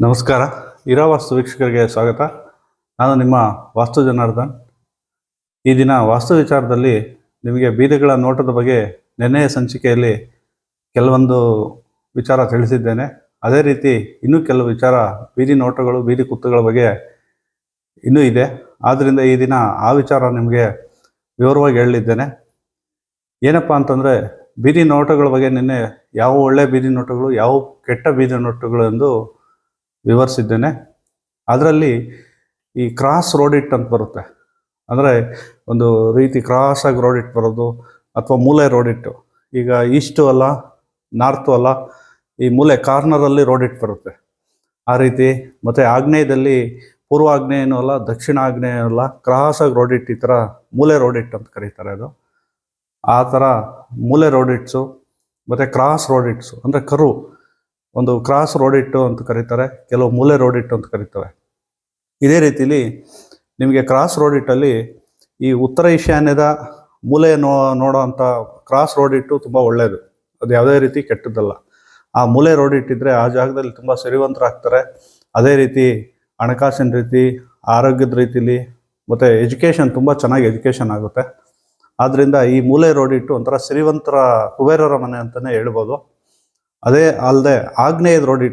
ನಮಸ್ಕಾರ. ಇರಾ ವಾಸ್ತು ವೀಕ್ಷಕರಿಗೆ ಸ್ವಾಗತ. ನಾನು ನಿಮ್ಮ ವಾಸ್ತು ಜನಾರ್ದನ್. ಈ ದಿನ ವಾಸ್ತು ವಿಚಾರದಲ್ಲಿ ನಿಮಗೆ ಬೀದಿಗಳ ನೋಟದ ಬಗ್ಗೆ ನೆನ್ನೆಯ ಸಂಚಿಕೆಯಲ್ಲಿ ಕೆಲವೊಂದು ವಿಚಾರ ತಿಳಿಸಿದ್ದೇನೆ. ಅದೇ ರೀತಿ ಇನ್ನೂ ಕೆಲವು ವಿಚಾರ ಬೀದಿ ನೋಟಗಳು, ಬೀದಿ ಕುತ್ತುಗಳ ಬಗ್ಗೆ ಇನ್ನೂ ಇದೆ. ಆದ್ದರಿಂದ ಈ ದಿನ ಆ ವಿಚಾರ ನಿಮಗೆ ವಿವರವಾಗಿ ಹೇಳಿದ್ದೇನೆ. ಏನಪ್ಪ ಅಂತಂದರೆ, ಬೀದಿ ನೋಟಗಳ ಬಗ್ಗೆ ನಿನ್ನೆ ಯಾವ ಒಳ್ಳೆ ಬೀದಿ ನೋಟಗಳು, ಯಾವ ಕೆಟ್ಟ ಬೀದಿ ನೋಟಗಳು ಎಂದು ವಿವರಿಸಿದ್ದೇನೆ. ಅದರಲ್ಲಿ ಈ ಕ್ರಾಸ್ ರೋಡ್ ಇಟ್ ಅಂತ ಬರುತ್ತೆ. ಅಂದರೆ ಒಂದು ರೀತಿ ಕ್ರಾಸ್ ಆಗಿ ರೋಡ್ ಇಟ್ ಬರೋದು ಅಥವಾ ಮೂಲೆ ರೋಡ್ ಇಟ್ಟು ಈಗ ಈಸ್ಟು ಅಲ್ಲ ನಾರ್ತು ಅಲ್ಲ, ಈ ಮೂಲೆ ಕಾರ್ನರಲ್ಲಿ ರೋಡ್ ಇಟ್ ಬರುತ್ತೆ. ಆ ರೀತಿ ಮತ್ತು ಆಗ್ನೇಯದಲ್ಲಿ ಪೂರ್ವ ಆಗ್ನೇಯನೂ ಅಲ್ಲ, ದಕ್ಷಿಣ ಆಗ್ನೇಯನೂ ಅಲ್ಲ ಕ್ರಾಸ್ ಆಗಿ ರೋಡ್ ಇಟ್ ಈ ಥರ ಮೂಲೆ ರೋಡ್ ಇಟ್ ಅಂತ ಕರೀತಾರೆ ಅದು. ಆ ಥರ ಮೂಲೆ ರೋಡ್ ಇಟ್ಸು ಮತ್ತು ಕ್ರಾಸ್ ರೋಡ್ ಇಟ್ಸು ಅಂದರೆ ಕರು. ಒಂದು ಕ್ರಾಸ್ ರೋಡ್ ಇಟ್ಟು ಅಂತ ಕರೀತಾರೆ, ಕೆಲವು ಮೂಲೆ ರೋಡ್ ಇಟ್ಟು ಅಂತ ಕರೀತಾರೆ. ಇದೇ ರೀತಿಲಿ ನಿಮಗೆ ಕ್ರಾಸ್ ರೋಡ್ ಇಟ್ಟಲ್ಲಿ ಈ ಉತ್ತರ ಈಶಾನ್ಯದ ಮೂಲೆ ನೋ ನೋಡೋ ಅಂಥ ಕ್ರಾಸ್ ರೋಡ್ ಇಟ್ಟು ತುಂಬ ಒಳ್ಳೆಯದು ಅದು ಯಾವುದೇ ರೀತಿ ಕೆಟ್ಟದ್ದಲ್ಲ. ಆ ಮೂಲೆ ರೋಡ್ ಇಟ್ಟಿದ್ರೆ ಆ ಜಾಗದಲ್ಲಿ ತುಂಬ ಸಿರಿವಂತರಾಗ್ತಾರೆ. ಅದೇ ರೀತಿ ಹಣಕಾಸಿನ ರೀತಿ, ಆರೋಗ್ಯದ ರೀತಿಲಿ, ಮತ್ತು ಎಜುಕೇಷನ್ ತುಂಬ ಚೆನ್ನಾಗಿ ಎಜುಕೇಷನ್ ಆಗುತ್ತೆ. ಆದ್ದರಿಂದ ಈ ಮೂಲೆ ರೋಡ್ ಇಟ್ಟು ಒಂಥರ ಸಿರಿವಂತರ ಕುಬೇರರ ಮನೆ ಅಂತಲೇ ಹೇಳ್ಬೋದು. ಅದೇ ಅಲ್ಲದೆ ಆಗ್ನೇಯದ ರೋಡ್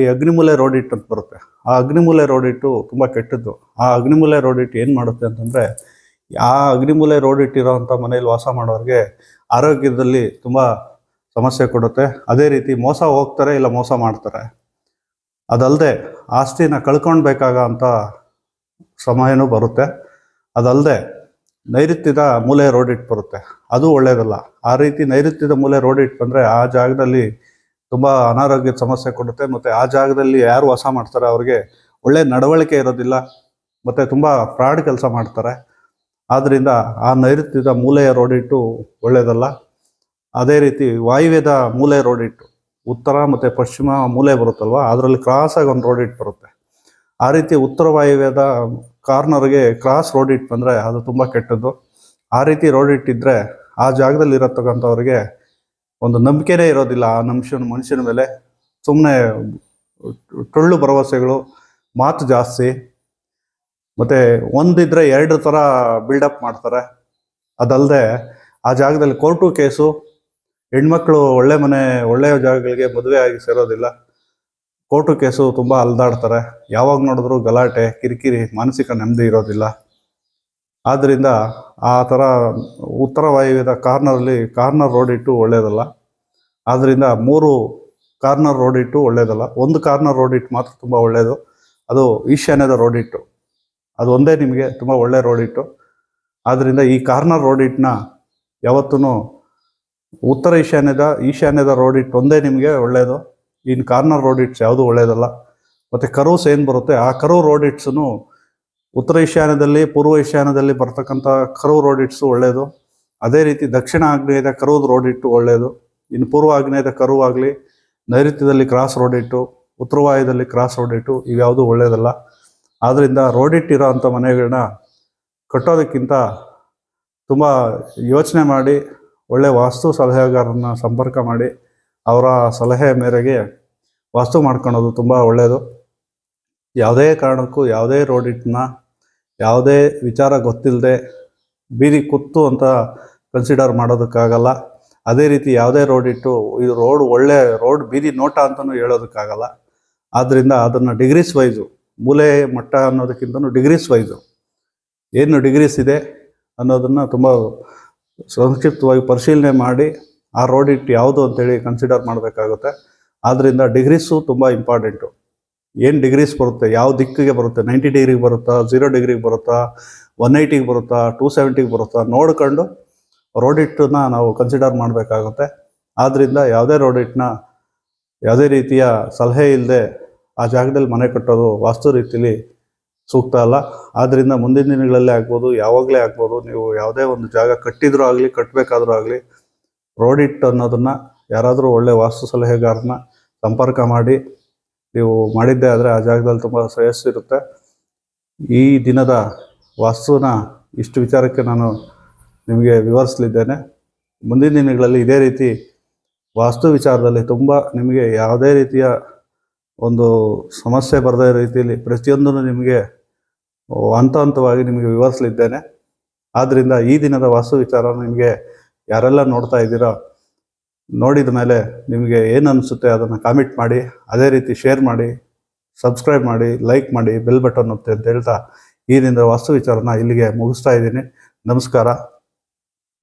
ಈ ಅಗ್ನಿಮೂಲೆ ರೋಡ್ ಅಂತ ಬರುತ್ತೆ. ಆ ಅಗ್ನಿಮೂಲೆ ರೋಡ್ ಇಟ್ಟು ತುಂಬ ಕೆಟ್ಟದ್ದು. ಆ ಅಗ್ನಿಮೂಲೆ ರೋಡ್ ಇಟ್ಟು ಏನು ಮಾಡುತ್ತೆ ಅಂತಂದರೆ, ಆ ಅಗ್ನಿಮೂಲೆ ರೋಡ್ ಇಟ್ಟಿರೋವಂಥ ಮನೆಯಲ್ಲಿ ವಾಸ ಮಾಡೋರಿಗೆ ಆರೋಗ್ಯದಲ್ಲಿ ತುಂಬ ಸಮಸ್ಯೆ ಕೊಡುತ್ತೆ. ಅದೇ ರೀತಿ ಮೋಸ ಹೋಗ್ತಾರೆ ಇಲ್ಲ ಮೋಸ ಮಾಡ್ತಾರೆ. ಅದಲ್ಲದೆ ಆಸ್ತಿನ ಕಳ್ಕೊಳ್ಬೇಕಾಗ ಅಂತ ಸಮಯನೂ ಬರುತ್ತೆ. ಅದಲ್ಲದೆ ನೈಋತ್ಯದ ಮೂಲೆ ರೋಡ್ ಇಟ್ಟು ಬರುತ್ತೆ. ಅದು ಒಳ್ಳೆಯದಲ್ಲ ಆ ರೀತಿ ನೈಋತ್ಯದ ಮೂಲೆ ರೋಡ್ ಇಟ್ಟು ಬಂದರೆ ಆ ಜಾಗದಲ್ಲಿ ತುಂಬ ಅನಾರೋಗ್ಯದ ಸಮಸ್ಯೆ ಕೊಡುತ್ತೆ ಮತ್ತು ಆ ಜಾಗದಲ್ಲಿ ಯಾರು ವಾಸ ಮಾಡ್ತಾರೆ ಅವ್ರಿಗೆ ಒಳ್ಳೆ ನಡವಳಿಕೆ ಇರೋದಿಲ್ಲ, ಮತ್ತು ತುಂಬ ಫ್ರಾಡ್ ಕೆಲಸ ಮಾಡ್ತಾರೆ. ಆದ್ದರಿಂದ ಆ ನೈಋತ್ಯದ ಮೂಲೆಯ ರೋಡ್ ಇಟ್ಟು ಒಳ್ಳೆಯದಲ್ಲ ಅದೇ ರೀತಿ ವಾಯುವ್ಯದ ಮೂಲೆ ಇಟ್ಟು ಉತ್ತರ ಮತ್ತು ಪಶ್ಚಿಮ ಮೂಲೆ ಬರುತ್ತಲ್ವ, ಅದರಲ್ಲಿ ಕ್ರಾಸಾಗಿ ಒಂದು ರೋಡ್ ಇಟ್ಟು ಬರುತ್ತೆ. ಆ ರೀತಿ ಉತ್ತರ ವಾಯುವ್ಯದ ಕಾರ್ನರ್ಗೆ ಕ್ರಾಸ್ ರೋಡ್ ಇಟ್ಟು ಬಂದರೆ ಅದು ತುಂಬ ಕೆಟ್ಟದ್ದು. ಆ ರೀತಿ ರೋಡ್ ಇಟ್ಟಿದ್ರೆ ಆ ಜಾಗದಲ್ಲಿ ಇರತಕ್ಕಂಥವ್ರಿಗೆ ಒಂದು ನಂಬಿಕೆನೇ ಇರೋದಿಲ್ಲ ಆ ಮನುಷ್ಯನ ಮನುಷ್ಯನ ಮೇಲೆ ಸುಮ್ಮನೆ ಟೊಳ್ಳು ಭರವಸೆಗಳು, ಮಾತು ಜಾಸ್ತಿ, ಮತ್ತು ಒಂದಿದ್ರೆ ಎರಡು ಥರ ಬಿಲ್ಡಪ್ ಮಾಡ್ತಾರೆ. ಅದಲ್ಲದೆ ಆ ಜಾಗದಲ್ಲಿ ಕೋರ್ಟು ಕೇಸು ಹೆಣ್ಮಕ್ಳು ಒಳ್ಳೆ ಮನೆ, ಒಳ್ಳೆಯ ಜಾಗಗಳಿಗೆ ಮದುವೆ ಆಗಿ ಸೇರೋದಿಲ್ಲ. ಕೋರ್ಟು ಕೇಸು ತುಂಬ ಅಲ್ದಾಡ್ತಾರೆ. ಯಾವಾಗ ನೋಡಿದ್ರು ಗಲಾಟೆ, ಕಿರಿಕಿರಿ, ಮಾನಸಿಕ ನೆಮ್ಮದಿ ಇರೋದಿಲ್ಲ. ಆದ್ದರಿಂದ ಆ ಥರ ಉತ್ತರ ವಾಯುವ್ಯದ ಕಾರ್ನರಲ್ಲಿ ಕಾರ್ನರ್ ರೋಡ್ ಇಟ್ಟು ಒಳ್ಳೆಯದಲ್ಲ ಆದ್ದರಿಂದ ಮೂರು ಕಾರ್ನರ್ ರೋಡ್ ಇಟ್ಟು ಒಳ್ಳೆಯದಲ್ಲ ಒಂದು ಕಾರ್ನರ್ ರೋಡ್ ಇಟ್ಟು ಮಾತ್ರ ತುಂಬ ಒಳ್ಳೆಯದು ಅದು ಈಶಾನ್ಯದ ರೋಡ್ ಇಟ್ಟು. ಅದು ಒಂದೇ ನಿಮಗೆ ತುಂಬ ಒಳ್ಳೆಯ ರೋಡ್ ಇಟ್ಟು. ಆದ್ದರಿಂದ ಈ ಕಾರ್ನರ್ ರೋಡ್ ಇಟ್ಟನ್ನ ಯಾವತ್ತೂ ಉತ್ತರ ಈಶಾನ್ಯದ ಈಶಾನ್ಯದ ರೋಡ್ ಇಟ್ಟು ಒಂದೇ ನಿಮಗೆ ಒಳ್ಳೆಯದು ಇನ್ನು ಕಾರ್ನರ್ ರೋಡ್ ಇಟ್ಸ್ ಯಾವುದು ಒಳ್ಳೆಯದಲ್ಲ ಮತ್ತು ಕರೂಸ್ ಏನು ಬರುತ್ತೆ? ಆ ಕರು ರೋಡ್ ಇಟ್ಸೂ ಉತ್ತರ ಈಶಾನ್ಯದಲ್ಲಿ ಪೂರ್ವ ಈಶಾನ್ಯದಲ್ಲಿ ಬರ್ತಕ್ಕಂಥ ಕರು ರೋಡ್ ಒಳ್ಳೆಯದು ಅದೇ ರೀತಿ ದಕ್ಷಿಣ ಆಗ್ನೇಯದ ಕರುದ್ ರೋಡ್ ಇಟ್ಟು ಒಳ್ಳೆಯದು ಇನ್ನು ಪೂರ್ವ ಆಗ್ನೇಯದ ಕರು ಆಗಲಿ, ನೈಋತ್ಯದಲ್ಲಿ ಕ್ರಾಸ್ ರೋಡ್ ಇಟ್ಟು ಉತ್ತರ ವಾಯುದಲ್ಲಿ ಕ್ರಾಸ್ ರೋಡ್ ಇಟ್ಟು ಇವ್ಯಾವುದು ಒಳ್ಳೆಯದಲ್ಲ ಆದ್ದರಿಂದ ರೋಡಿಟ್ಟಿರೋ ಅಂಥ ಮನೆಗಳನ್ನ ಕಟ್ಟೋದಕ್ಕಿಂತ ತುಂಬ ಯೋಚನೆ ಮಾಡಿ ಒಳ್ಳೆಯ ವಾಸ್ತು ಸಲಹೆಗಾರರನ್ನ ಸಂಪರ್ಕ ಮಾಡಿ, ಅವರ ಸಲಹೆ ಮೇರೆಗೆ ವಾಸ್ತು ಮಾಡ್ಕೊಳೋದು ತುಂಬ ಒಳ್ಳೆಯದು ಯಾವುದೇ ಕಾರಣಕ್ಕೂ ಯಾವುದೇ ರೋಡ್ ಇಟ್ಟನ್ನ ಯಾವುದೇ ವಿಚಾರ ಗೊತ್ತಿಲ್ಲದೆ ಬೀದಿ ಕುತ್ತು ಅಂತ ಕನ್ಸಿಡರ್ ಮಾಡೋದಕ್ಕಾಗಲ್ಲ. ಅದೇ ರೀತಿ ಯಾವುದೇ ರೋಡ್ ಇಟ್ಟು ಇದು ರೋಡ್ ಒಳ್ಳೆ ರೋಡ್ ಬೀದಿ ನೋಟ ಅಂತಲೂ ಹೇಳೋದಕ್ಕಾಗಲ್ಲ. ಆದ್ದರಿಂದ ಅದನ್ನು ಡಿಗ್ರೀಸ್ ವೈಸು ಮೂಲೆ ಮಟ್ಟ ಅನ್ನೋದಕ್ಕಿಂತನೂ ಡಿಗ್ರೀಸ್ ವೈಸು ಏನು ಡಿಗ್ರೀಸ್ ಇದೆ ಅನ್ನೋದನ್ನು ತುಂಬ ಸಂಕ್ಷಿಪ್ತವಾಗಿ ಪರಿಶೀಲನೆ ಮಾಡಿ ಆ ರೋಡ್ ಇಟ್ಟು ಯಾವುದು ಅಂತೇಳಿ ಕನ್ಸಿಡರ್ ಮಾಡಬೇಕಾಗುತ್ತೆ. ಆದ್ದರಿಂದ ಡಿಗ್ರೀಸು ತುಂಬ ಇಂಪಾರ್ಟೆಂಟು ಏನು ಡಿಗ್ರೀಸ್ ಬರುತ್ತೆ? ಯಾವ ದಿಕ್ಕಿಗೆ ಬರುತ್ತೆ? ನೈಂಟಿ ಡಿಗ್ರಿಗೆ ಬರುತ್ತಾ? ಝೀರೋ ಡಿಗ್ರಿಗೆ ಬರುತ್ತಾ? ಒನ್ ಏಯ್ಟಿಗೆ ಬರುತ್ತಾ? ಟೂ ಸೆವೆಂಟಿಗೆ ಬರುತ್ತಾ? ನೋಡ್ಕೊಂಡು ರೋಡ್ ನಾವು ಕನ್ಸಿಡರ್ ಮಾಡಬೇಕಾಗುತ್ತೆ. ಆದ್ದರಿಂದ ಯಾವುದೇ ರೋಡ್ ಇಟ್ಟನ್ನ ಯಾವುದೇ ರೀತಿಯ ಸಲಹೆ ಇಲ್ಲದೆ ಆ ಜಾಗದಲ್ಲಿ ಮನೆ ಕಟ್ಟೋದು ವಾಸ್ತು ರೀತಿಲಿ ಸೂಕ್ತ ಅಲ್ಲ. ಆದ್ದರಿಂದ ಮುಂದಿನ ದಿನಗಳಲ್ಲೇ ಆಗ್ಬೋದು, ಯಾವಾಗಲೇ ಆಗ್ಬೋದು, ನೀವು ಯಾವುದೇ ಒಂದು ಜಾಗ ಕಟ್ಟಿದ್ರೂ ಆಗಲಿ ಕಟ್ಟಬೇಕಾದ್ರೂ ಆಗಲಿ ರೋಡ್ ಅನ್ನೋದನ್ನು ಯಾರಾದರೂ ಒಳ್ಳೆ ವಾಸ್ತು ಸಲಹೆಗಾರನ ಸಂಪರ್ಕ ಮಾಡಿ ನೀವು ಮಾಡಿದ್ದೇ ಆದರೆ ಆ ಜಾಗದಲ್ಲಿ ತುಂಬ ಶ್ರೇಯಸ್ಸಿರುತ್ತೆ ಈ ದಿನದ ವಾಸ್ತುನ ಇಷ್ಟು ವಿಚಾರಕ್ಕೆ ನಾನು ನಿಮಗೆ ವಿವರಿಸಲಿದ್ದೇನೆ. ಮುಂದಿನ ದಿನಗಳಲ್ಲಿ ಇದೇ ರೀತಿ ವಾಸ್ತು ವಿಚಾರದಲ್ಲಿ ತುಂಬ ನಿಮಗೆ ಯಾವುದೇ ರೀತಿಯ ಒಂದು ಸಮಸ್ಯೆ ಬರದ ರೀತಿಯಲ್ಲಿ ಪ್ರತಿಯೊಂದನ್ನು ನಿಮಗೆ ಹಂತ ಹಂತವಾಗಿ ನಿಮಗೆ ವಿವರಿಸಲಿದ್ದೇನೆ. ಆದ್ದರಿಂದ ಈ ದಿನದ ವಾಸ್ತು ವಿಚಾರ ನಿಮಗೆ ಯಾರೆಲ್ಲ ನೋಡ್ತಾ ಇದ್ದೀರಾ ನೋಡಿದ ಮೇಲೆ ನಿಮಗೆ ಏನು ಅನಿಸುತ್ತೆ ಅದನ್ನು ಕಾಮೆಂಟ್ ಮಾಡಿ, ಅದೇ ರೀತಿ ಶೇರ್ ಮಾಡಿ ಸಬ್ಸ್ಕ್ರೈಬ್ ಮಾಡಿ ಲೈಕ್ ಮಾಡಿ ಬೆಲ್ ಬಟನ್ ಒತ್ತಿ ಅಂತ ಹೇಳ್ತಾ ಈ ದಿನದ ವಾಸ್ತು ವಿಚಾರನ ಇಲ್ಲಿಗೆ ಮುಗಿಸ್ತಾ ಇದ್ದೀನಿ. ನಮಸ್ಕಾರ.